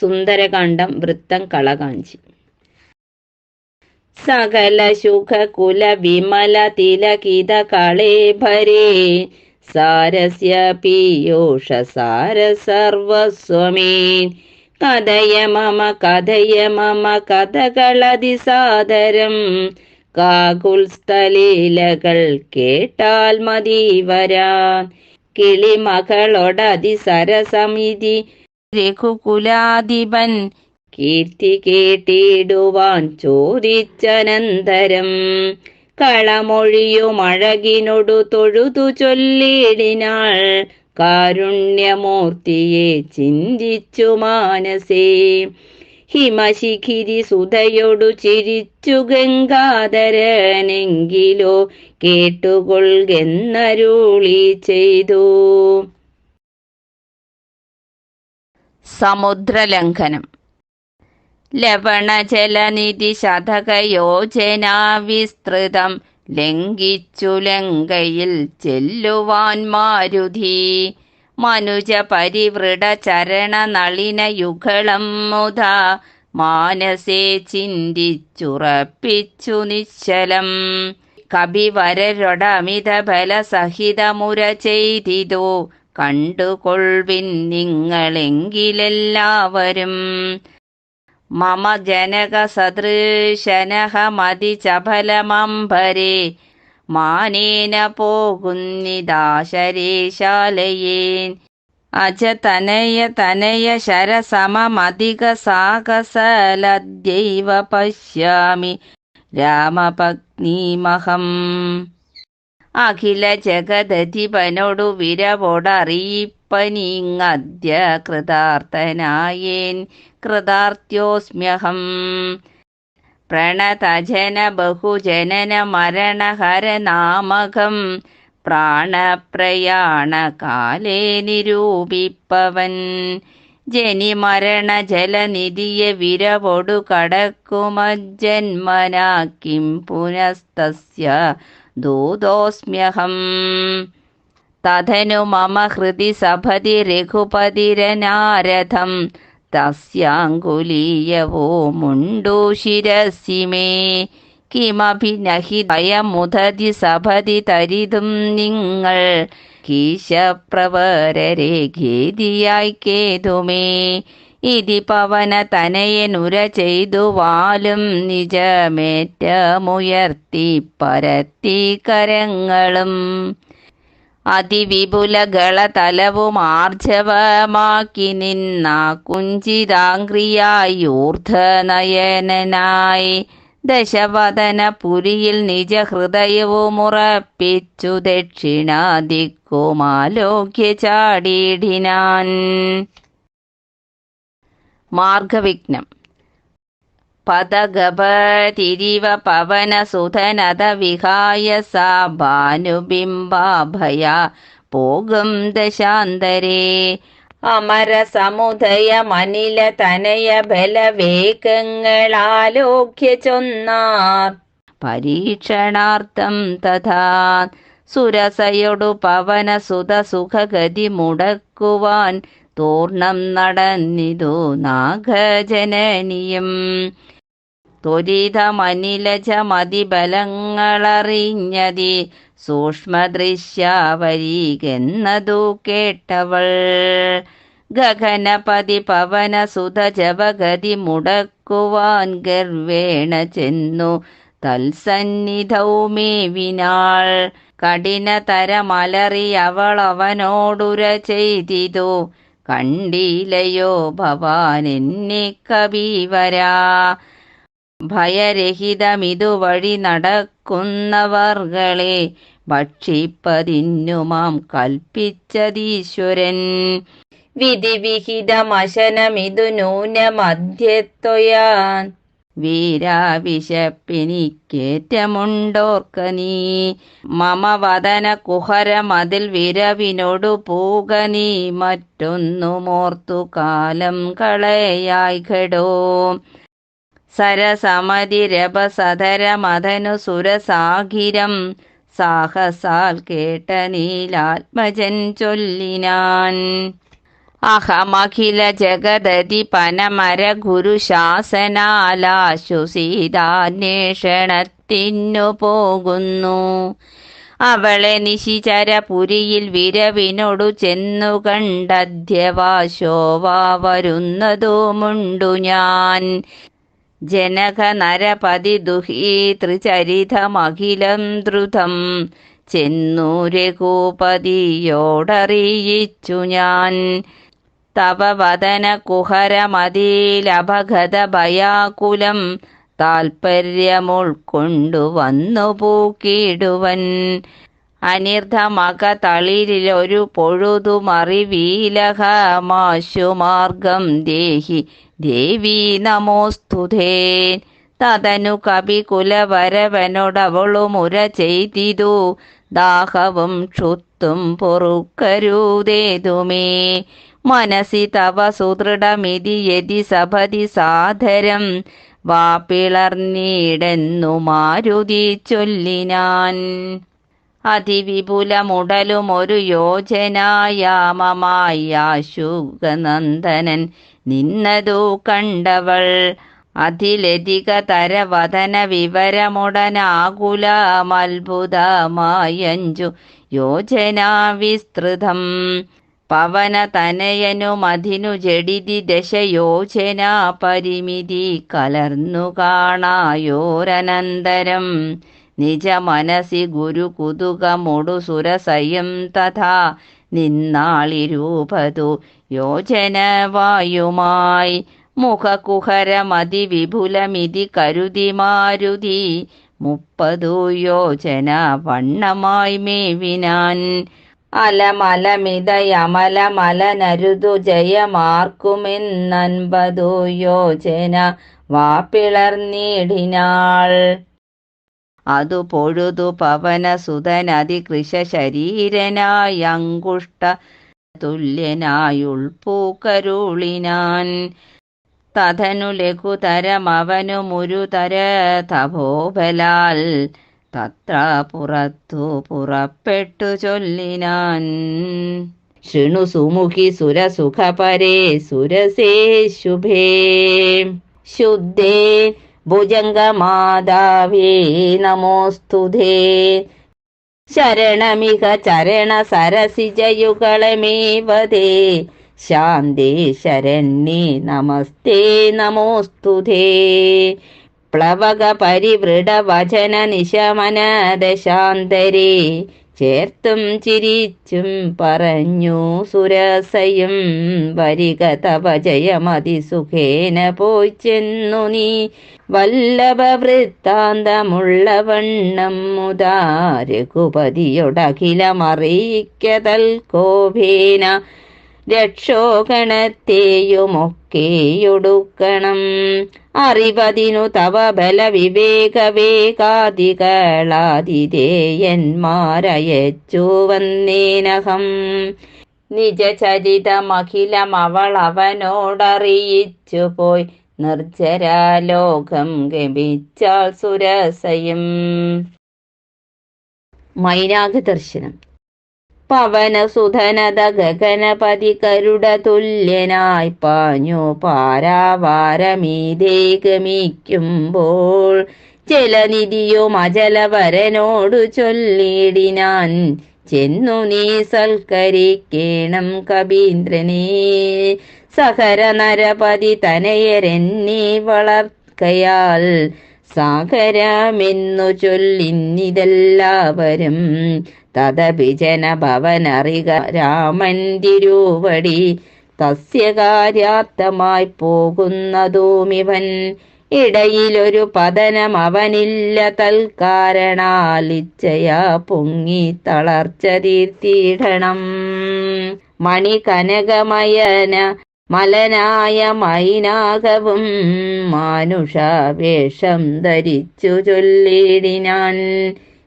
സുന്ദരകാന്ഡം വൃത്തം കളകാഞ്ചി. സകല ശുഖ കുല വിമല തിലകിത കളേഭരേ സാരസ്യ പീയൂഷ സാര സർവസ്വമേ. കഥയ മമ കഥയ മമ കഥകളതിസാദരം. കാകുൽസ്ഥലീലകൾ കേട്ടാൽ മതി വരാൻ. കിളിമകളൊടതിസരസമിതി രഘുകുലാധിപൻ. കീർത്തി കേട്ടിടുവാൻ ചോദിച്ചനന്തരം. കളമൊഴിയുമഴകിനൊടു തൊഴുതു ചൊല്ലിടിനാൾ. കാരുണ്യമൂർത്തിയെ ചിന്തിച്ചു മാനസേ. ഹിമശിഖിരി സുധയോടു ചിരിച്ചു ഗംഗാധരനെങ്കിലോ കേട്ടുകൊള്ളുന്നരുളി ചെയ്തു. സമുദ്രലംഘനം. ലവണജലനിധി ശതകയോജന വിസ്തൃതം ലംഘിച്ചു ലങ്കയിൽ ചെല്ലുവാൻ മാരുതി. മനുജ പരിവൃട ചരണ നളിന യുഗളം മുത മാനസേ ചിന്തിച്ചുറപ്പിച്ചു നിശ്ചലം. കവിവരരൊടമിത ബലസഹിതമുര ചെയ്തിതു കണ്ടുകൊൾവിൻ നിങ്ങളെങ്കിലെല്ലാവരും. മമ ജനക സദൃശനഹമതി ചപലമംബരെ മാനേന പോകുന്നിദാശരേശാലയേൻ അജ തനയ തനയ അഖില ജഗദധിപനോടു വിരവോടറിയിപ്പനിങ്ങദ്യ കൃതാർത്ഥനായേൻ കൃതാർത്ഥ്യോസ്മ്യഹം പ്രണതജന ബഹുജനന മരണഹരനാമകം പ്രാണപ്രയാണകാലേ പ്രാണപ്രയാണ കാലേ നിരൂപിപ്പവൻ. ജനിമരണ ജലനിധിയെ വിരവൊടു കടക്കുമജ്ജന്മനാക്കിം പുനസ്തസ്യ ദൂതോസ്മ്യഹം. തഥനു മമ ഹൃദി സഭതി രഘുപതിരനാരഥം തസ്യാങ്കുലീയവോ മുണ്ടോ ശിരസി മേ. കിമഭി നഹി ഭയമുദതി സഭതി തരിതും നിങ്ങൾ. കീശപ്രവരരെ ഖേദിയായി കേതുമേ. ഇതി പവന തനയനുര ചെയ്തു വാലും നിജമേറ്റമുയർത്തി പരത്തി കരങ്ങളും അതിവിപുലകള തലവും ആർജവമാക്കി നിന്ന കുഞ്ചിതാംഗ്രിയായി ഊർധനയനായി ദശവദന പുരിയിൽ നിജഹൃദയവും ഉറപ്പിച്ചു ദക്ഷിണാദിക്കുമാലോക്യ ചാടിയിടിനാൻ മാർഗവിഘ്നം. പദഗപതിരിവ പവനസുധനത വിഹായ സാ ഭാനുബിംബാഭയ. പോകും ദശാന്തരേ. അമര സമുദയ മനില തനയ ബലവേഗങ്ങളാലോക്യ ചൊന്നാർ പരീക്ഷണാർത്ഥം തഥാ. സുരസയൊടു പവന സുത സുഖഗതി മുടക്കുവാൻ തൂർണം നടന്നിതു നാഗജനനിയും. ത്വരിതമനിലജ മതിബലങ്ങളറിഞ്ഞതി സൂക്ഷ്മദൃശ്യാവരീകെന്നതു കേട്ടവൾ. ഗഗനപതി പവന സുതജവഗതി മുടക്കുവാൻ ഗർവേണ ചെന്നു തൽസന്നിധൗമേവിനാൾ കഠിനതരമലറി അവളവനോടുര ചെയ്തിതു കണ്ടിലയോ ഭവാൻ എന്നെ കവിവരാ ഭയരഹിതമിതുവഴി നടക്കുന്നവർകളെ ഭക്ഷിപ്പതിന്നുമാം കൽപ്പിച്ചതീശ്വരൻ. വിധിവിഹിതമശനമിതു നൂനമധ്യത്വയാൻ വീരാവിശപ്പിനിക്കേറ്റമുണ്ടോർക്ക നീ? മമ വദന കുഹരമതിൽ വിരവിനോടു പൂക നീ. മറ്റൊന്നുമോർത്തു കാലം കളയായി ഘടോ. സരസമതിരപസധരമതനു സുരസാഗിരം. സാഹസാൽ കേട്ട നീലാത്മജൻ ചൊല്ലിനാൻ. അഹമഖില ജഗദതി പനമര ഗുരുശാസനാലാശു സീതാന്വേഷണത്തിനു പോകുന്നു. അവളെ നിശിചരപുരിയിൽ വിരവിനോടു ചെന്നു കണ്ടധ്യവാശോവാ വരുന്നതുമുണ്ടു ഞാൻ. ജനക നരപതി ദുഹി ത്രിചരിതമഖിലം ദ്രുതം ചെന്നു രഘുപതിയോടറിയിച്ചു ഞാൻ. തവ വദന കുഹരമതിലപഗത ഭയാകുലം താൽപ്പര്യമുൾക്കൊണ്ടു വന്നു പൂക്കിടുവൻ അനിർദ്ധമക തളിരിലൊരു പൊഴുതുമറിവീലഹമാശുമാർഗം ദേഹി ദേവി നമോസ്തുതേ തതനു കവി മുര ചെയ്തിതു ദാഹവും ക്ഷുത്തും പൊറുക്കരുതേതുമേ. മനസി തവ സുദൃഢമിതി യതി സഭതി സാധരം. വാപ്പിളർന്നീടെന്നു മാരുതി ചൊല്ലിനാൻ. അതിവിപുലമുടലും ഒരു യോജനായാമമായാശുഗനന്ദനൻ നിന്നതു കണ്ടവൾ. അതിലധിക തരവതന വിവരമുടനാകുലമത്ഭുതമായഞ്ചു യോജനാ വിസ്തൃതം പവന തനയനുമധിനു ജഡിതി ദശയോചന പരിമിതി കലർന്നു കാണായോരനന്തരം. നിജ മനസി ഗുരു കുതുകമൊടു സുരസയം തഥാ യോജന വായുമായി മുഖകുഹരമതി വിപുലമിതി കരുതി മാരുതി മുപ്പതു യോജന വണ്ണമായി മേവിനാൻ അലമലമിതയമലമലനരുതു ജയമാർക്കുമെന്നൻപതു യോജന വാപ്പിളർന്നിടിനാൾ അതു പൊഴുതു പവനസുതനതി കൃഷ ശരീരനായ അങ്കുഷ്ട തുല്യനായുൾപ്പൂക്കരുളിനാൻ തഥനു ലഘുതരമവനു മുരുതര തപോബലാൽ തത്ര പുറത്തു പുറപ്പെട്ടു ചൊല്ലിനാൻ. ശൃണു സുമുഖി സുരസുഖപരേ സുരസേ ശുഭേ. ശുദ്ധേ ഭുജംഗമാതാവേ നമോസ്തുതേ ശരണമിക ചരണ സരസിജയുകളമേവതേ ശാന്തേ ശരണ്യേ നമസ്തേ നമോസ്തുതേ പ്ലവക പരിവൃഢ വചന നിശമന ദശാന്തരി. ചേർത്തും ചിരിച്ചും പറഞ്ഞു സുരസയും വരിക തവ പോയി ചെന്നു നീ. വല്ലഭ വൃത്താന്തമുള്ളവണ്ണം മുതാ രഘുപതിയൊടഖിലമറിയിക്കതൽ കോപേന. രക്ഷോഗണത്തെയുമൊക്കെയൊടുക്കണം. അറിവതിനു തവ ബല വിവേകവേകാദികളാതിഥേയന്മാരയച്ചു വന്നേനഹം നിജചരിതമഖിലമവളവനോടറിയിച്ചു പോയി നിർജരാലോകം ഗമിച്ചാൽ സുരസയും. മൈനാഗ ദർശനം പവനസുധനത ഗഗനപതി കരുട തുല്യനായി പാഞ്ഞു പാരാവാരമീതേ ഗമിക്കുമ്പോൾ ജലനിധിയും അജലവരനോടു ചൊല്ലിടിനാൻ ചെന്നു നീ സൽക്കരിക്കേണം കവീന്ദ്രനേ സഹര നരപതി തനയരെന്നീ വളർക്കയാൽ സാഗരമെന്നു ചൊല്ലിന്നിതെല്ലാവരും തദഭിജന ഭവനറിക രാമൻ തിരുവടി തസ്യ കാര്യാർത്ഥമായി പോകുന്നതുമിവൻ. ഇടയിലൊരു പതനം അവനില്ല തൽക്കാരണാലിച്ചയാ പൊങ്ങി തളർച്ച തീർത്തിയിടണം മണി കനകമയന മലനായ മൈനാകവും മാനുഷാവേഷം ധരിച്ചു ചൊല്ലിടിനാൻ.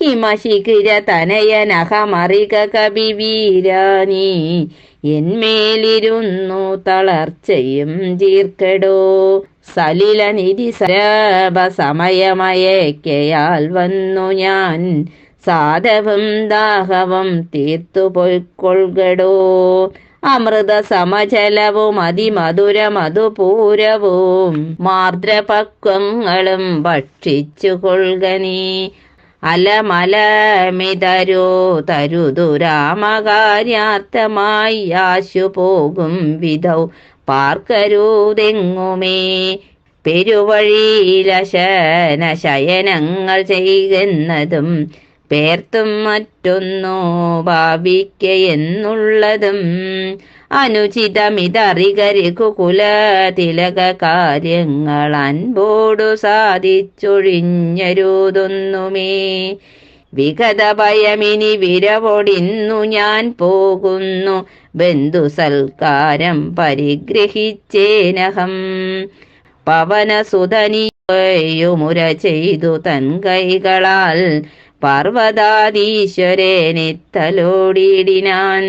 ഹിമശിഖിര തനയനഹമറിക കവിവീരാനി എന്മേലിരുന്നു തളർച്ചയും ജീർക്കടോ സലില നിധി സരഭ സമയമയക്കയാൽ വന്നു ഞാൻ. സാധവും ദാഹവും തീർത്തു പൊയ്ക്കൊള്ളുകടോ. അമൃത സമചലവും അതിമധുര മധുപൂരവും മാർദ്രപക്വങ്ങളും ഭക്ഷിച്ചു കൊൾകനീ അലമലമിതരോ തരുതുരാമകാര്യാർത്ഥമായി ആശു പോകും വിധൗ. പാർക്കരുതെങ്ങുമേ പെരുവഴിയിലശന ശയനങ്ങൾ ചെയ്യുന്നതും പേർത്തും മറ്റൊന്നു ഭാവിക്കയെന്നുള്ളതും അനുചിതമിതറികരികുകുല തിലക കാര്യങ്ങൾ അൻപോടു സാധിച്ചൊഴിഞ്ഞരുതൊന്നുമേ. വിഗത ഭയമിനി വിരവൊടിന്നു ഞാൻ പോകുന്നു ബന്ധു സൽക്കാരം പരിഗ്രഹിച്ചേനഹം പവനസുതനിയുമുര ചെയ്തു തൻ കൈകളാൽ പാർവതാധീശ്വരനിത്തലോടിയിടിനാൻ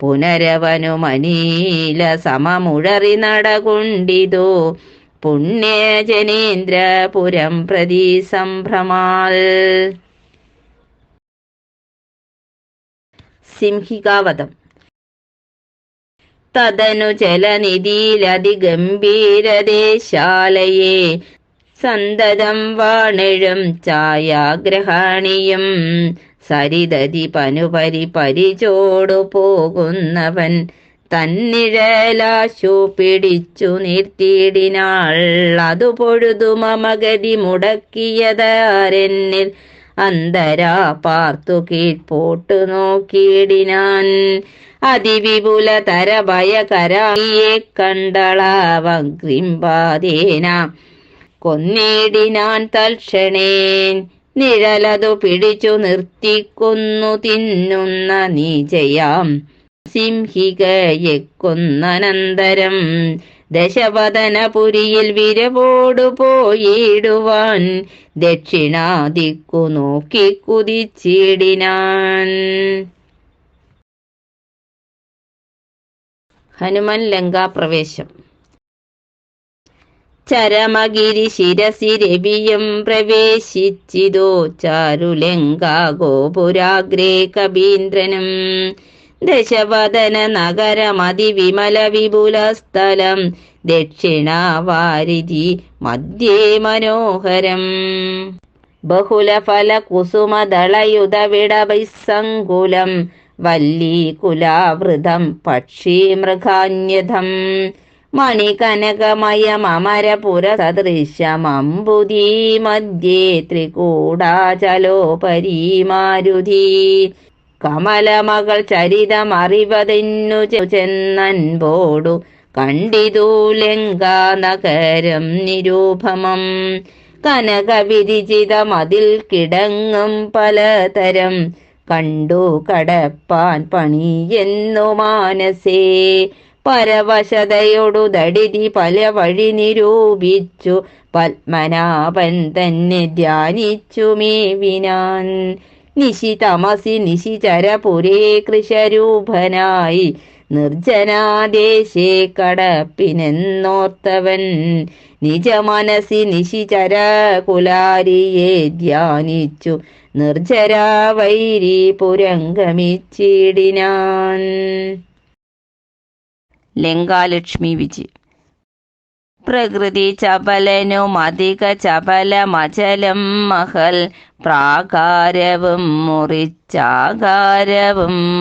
പുനരവനുമനീല സമമുഴറി നടകൊണ്ടിതോ. പുണ്യജനേന്ദ്രപുരം പ്രതി സംഭ്രമാൽ. സിംഹികാവതം തദനു ജലനിധിയിലതിഗംഭീരദേശാലയെ സന്തതം വാണിഴും ഛായാഗ്രഹണിയും. സരിതതി പനുപരി പരിചോടു പോകുന്നവൻ തന്നിഴലാശു പിടിച്ചു നിർത്തിയിടിനാൾ അതു പൊഴുതു മമഗതി മുടക്കിയതാരെന്നിൽ അന്തരാ പാർത്തു കീഴ്പോട്ടു നോക്കിയിടിനാൻ. അതിവിപുല തര ഭയകരായിയെ കണ്ടളവഗ്രിംബാദേന കൊന്നിടിനാൻ തൽക്ഷണേൻ നിഴലതു പിടിച്ചു നിർത്തിക്കൊന്നു തിന്നുന്ന നീചയാം സിംഹികയെ കൊന്നനന്തരം ദശവദനപുരിയിൽ വിരവോടു പോയിടുവാൻ ദക്ഷിണാദിക്കു നോക്കി കുതിച്ചിടിനാൻ. ഹനുമാൻ ലങ്കാപ്രവേശം ചരമഗിരി ശിരസി രവിയും പ്രവേശിച്ചിതോ. ചാരുലങ്കാ ഗോപുരാഗ്രേ കബീന്ദ്രനും. ദശവദന നഗരമതിവിമല വിപുല സ്ഥലം. ദക്ഷിണാവാരിധി മധ്യേ മനോഹരം. ബഹുലഫല കുസുമദളയുധ വിടവൈസങ്കുലം. വല്ലീകുലാവൃതം പക്ഷി സദൃശമമ്പുദീ മധ്യേ ത്രികൂടാചലോപരി മാരുതി കമലമകൾ ചരിതമറിവതെന്നു ചെന്നൻപോടു കണ്ടിതു നഗരം നിരൂപമം. കനകവിരിചിതമതിൽ കിടങ്ങും പലതരം കണ്ടു കടപ്പാൻ പണിയെന്നു മാനസേ. പരവശതയൊടു ദടിതി പല വഴി നിരൂപിച്ചു. പത്മനാഭൻ തന്നെ ധ്യാനിച്ചു മേവിനാൻ. നിശി തമസി നിശിചരപുരേ കൃഷരൂപനായി. നിർജനാദേശേ കടപ്പിനെന്നോർത്തവൻ. നിജ മനസി നിശിചര കുലാരിയെ ധ്യാനിച്ചു. നിർജരാവൈരി പുരംഗമിച്ചിടിനാൻ. ലങ്കാലക്ഷ്മി വിജി. പ്രകൃതി ചപലനും അധിക ചപലമചലം മഹൽ പ്രാകാരവും മുറിച്ചാകാരവും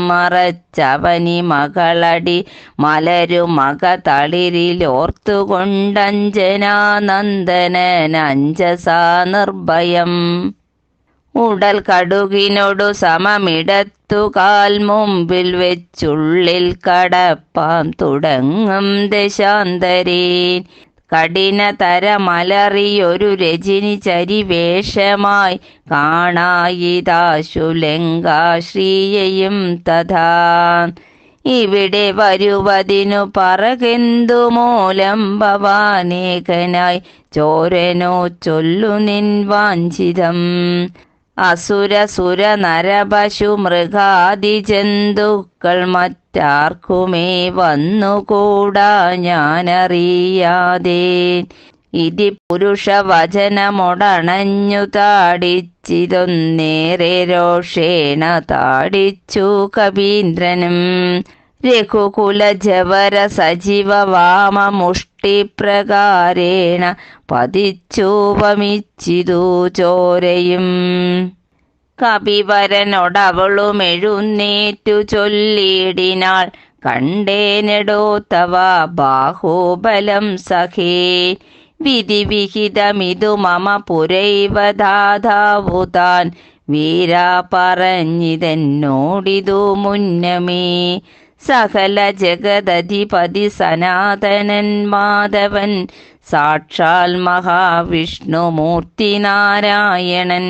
മറച്ചവനി മകളടി മലരു മക തളിരിലോർത്തുകൊണ്ടഞ്ജനാനന്ദനഞ്ചസാ നിർഭയം ഉടൽ കടുകിനോടു സമമിടത്തു കാൽ മുമ്പിൽ വെച്ചുള്ളിൽ കടപ്പാം തുടങ്ങും ദശാന്തരേൻ. കഠിന തരമലറിയൊരു രജനി ചരിവേഷമായി കാണായിതാശുലങ്കാശ്രീയയും തഥാ. ഇവിടെ വരുവതിനു പറകെന്തു മൂലം ഭവാനേകനായി ചോരനോ ചൊല്ലു നിൻ വാഞ്ചിതം. അസുര സുര നരപശു മൃഗാദി ജന്തുക്കൾ മറ്റാർക്കുമേ വന്നുകൂടാ ഞാനറിയാതെ. ഇതി പുരുഷ വചനമൊടണഞ്ഞു താടിച്ചിതൊന്നേറെ രോഷേണ താടിച്ചു കവീന്ദ്രനും രഘുകുലജവര സജീവ വാമമുഷ്ടിപ്രകാരേണ പ്രകാരേണ പതിച്ചുപമിച്ചിതു ചോരയും. കപിവരനോടവളും എഴുന്നേറ്റു ചൊല്ലിടിനാൾ കണ്ടേനെടോ തവ ബാഹുബലം സഖേ. വിധിവിഹിതമിതു മമ പുരൈവധാതാവുതാൻ വീരാ പറഞ്ഞിതെന്നോടിതു മുന്നമേ. സകല ജഗദധിപതി സനാതനൻ മാധവൻ സാക്ഷാൽ മഹാവിഷ്ണുമൂർത്തി നാരായണൻ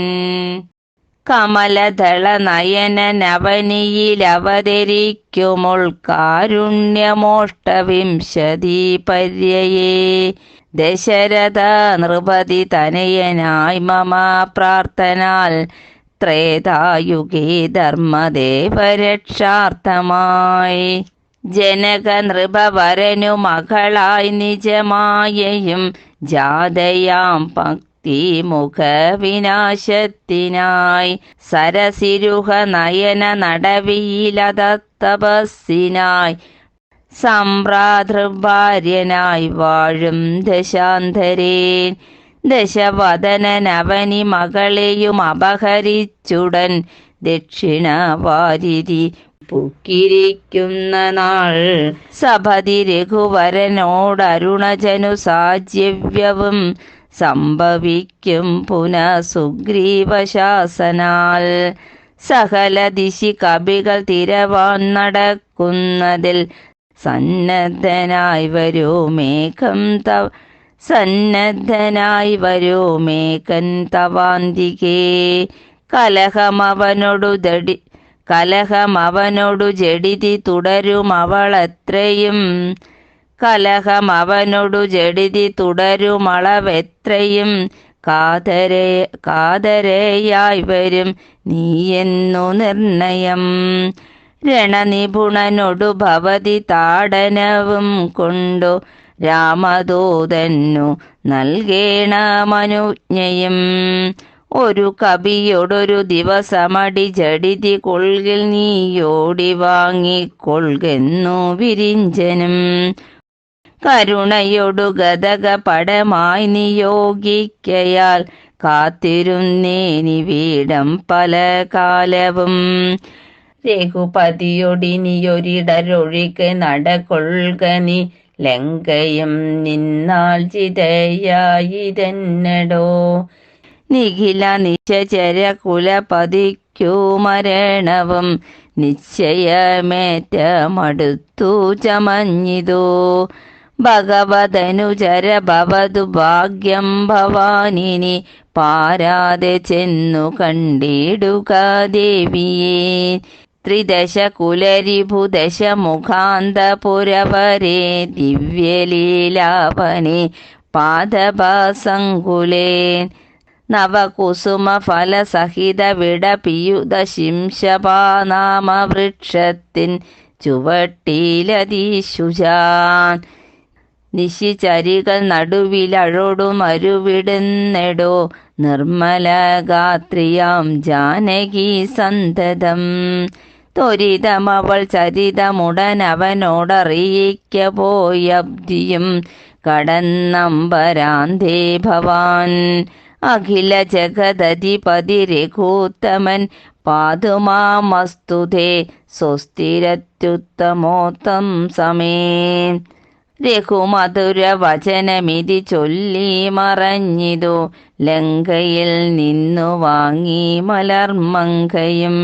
കമലദള നയനനവനിയിലവതരിക്കുമുൾ കാരുണ്യമോഷ്ടവിംശതി പര്യയേ ദശരഥ നൃപതി തനയനായി മമ പ്രാർത്ഥനാൽ ത്രേതായുഗേ ധർമ്മദേവരക്ഷാർത്ഥമായി. ജനക നൃപവരനു മകളായി നിജമായയും ജാതയാം ഭക്തി വിനാശത്തിനായി സരസിരുഹ നയന നടവിയിലതപസ്സിനായി സംഭ്രാതൃഭാര്യനായി വാഴും ദശാന്തരേൻ. ദശവദനനവനി മകളെയും അപഹരിച്ചുടൻ ദക്ഷിണ വാരിരി പുക്കിരിക്കുന്ന നാൾ. സഭതി രഘുവരനോടരുണജനു സാജ്യവ്യവും സംഭവിക്കും പുനഃ സുഗ്രീവശാസനാൽ സകല ദിശി കവികൾ തിരവാൻ നടക്കുന്നതിൽ സന്നദ്ധനായി വരൂ. മേഘം തവ സന്നദ്ധനായി വരൂ മേകൻ തവാന്തികേ കലഹമവനോടു ദടി കലഹമവനോടു ജഡിതി തുടരും അവളെത്രയും. കലഹമവനോടു ജഡിതി തുടരുമളവെത്രയും കാതരെ കാതരേയായി വരും നീയെന്നു നിർണയം. രണനിപുണനൊടു ഭവതി താടനവും കൊണ്ടു രാമദൂതന്നു നൽകേണ നൽകേണമനുജ്ഞയും ഒരു കവിയോടൊരു ദിവസമടി ചടിതി കൊൽകിൽ നീയോടി വാങ്ങിക്കൊൾകെന്നു വിരിഞ്ചനും. കരുണയൊടു ഗതക പടമായി നിയോഗിക്കയാൽ കാത്തിരുന്നേനി വീടം പല കാലവും. രഘുപതിയൊടിനിയൊരിടരൊഴിക്ക് നടകൊൾകനി ലങ്കയും നിന്നാൽ ചിതയായിതെന്നടോ. നിഖില നിശചര കുലപതിക്കു മരണവും നിശ്ചയമേറ്റമടുത്തു ചമഞ്ഞിതു. ഭഗവതനുചര ഭവതു ഭാഗ്യം ഭവാനിനി പാരാതെ ചെന്നു കണ്ടിടുക ദേവിയെ. ത്രിദശ കുലരിഭുദശ മുഖാന്തപുരവരെ ദിവ്യലീലാപനെ പാദഭാസങ്കുലേ നവകുസുമ ഫലസഹിത വിടപിയുത ശിംശപാനാമവൃക്ഷത്തിൻ ചുവട്ടിലതീശുജാൻ നിശിചരികൾ നടുവിലഴൊടുമരുവിടുന്നെടോ നിർമ്മല ഗാത്രിയാം ജാനകി സന്തതം ത്വരിതമവൾ ചരിതമുടനവനോടറിയിക്ക പോയബ്ധിയും കടന്നമ്പരാന്തേ ഭവാൻ. അഖില ജഗദധിപതി രഘൂത്തമൻ പാതുമാമസ്തുതേ സ്വസ്ഥിരത്യുത്തമോത്തം സമേ. രഘുമധുര വചനമിതി ചൊല്ലി മറഞ്ഞിതു ലങ്കയിൽ നിന്നു വാങ്ങി മലർമങ്കയും